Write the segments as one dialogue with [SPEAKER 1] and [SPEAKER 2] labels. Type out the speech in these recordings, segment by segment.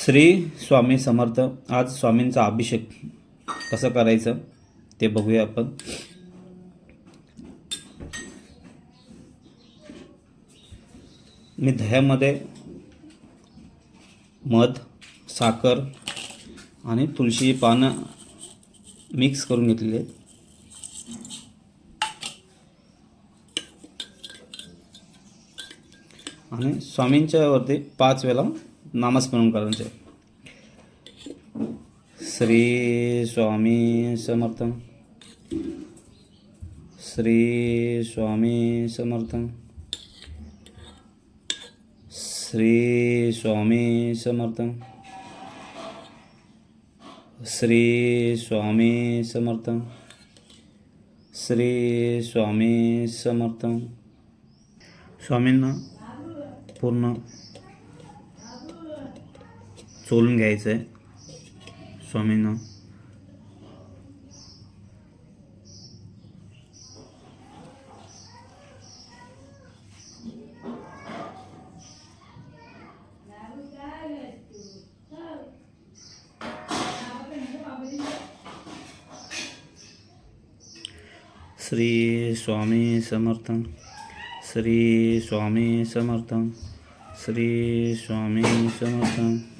[SPEAKER 1] श्री स्वामी समर्थ. आज स्वामींचा अभिषेक कसं करायचं ते बघूया आपण. मी दह्यामध्ये मध साखर आणि तुळशी पानं मिक्स करून घेतलेली आहेत. आणि स्वामींच्यावरती पाच वेळा नामस्मरण करायचे श्री स्वामी समर्थ श्री स्वामी समर्थ श्री स्वामी समर्थ श्री स्वामी समर्थ श्री स्वामी समर्थ स्वामींना पूर्ण सोलून घ्यायचं आहे स्वामींना. श्री स्वामी समर्थ श्री स्वामी समर्थ श्री स्वामी समर्थ.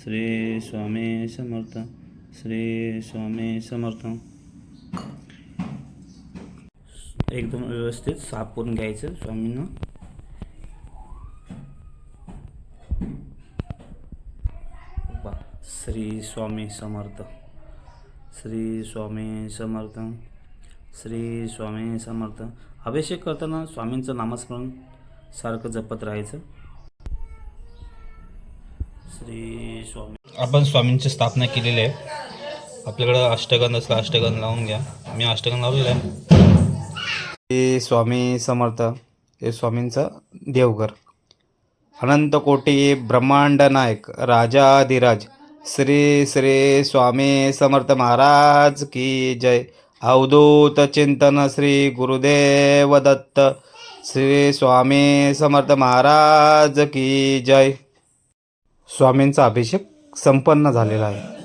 [SPEAKER 1] श्री स्वामी समर्थ श्री स्वामी समर्थ. एकदम व्यवस्थित साफ करून घ्यायचं स्वामींना. बा श्री स्वामी समर्थ श्री स्वामी समर्थ श्री स्वामी समर्थ. अभिषेक करताना स्वामींचं नामस्मरण सारखं जपत राहायचं. श्री स्वामी. आपण स्वामींची स्थापना केलेली आहे. आपल्याकडं अष्टगंध असलं अष्टगंध लावून घ्या. मी अष्टगंध लावलेलं आहे. श्री स्वामी समर्थ हे स्वामींचं देवघर. अनंत कोटी ब्रह्मांड नायक राजाधिराज श्री श्री स्वामी समर्थ महाराज की जय. अवधूत चिंतन श्री गुरुदेव दत्त. श्री स्वामी समर्थ महाराज की जय. स्वामींचा अभिषेक संपन्न झालेला आहे.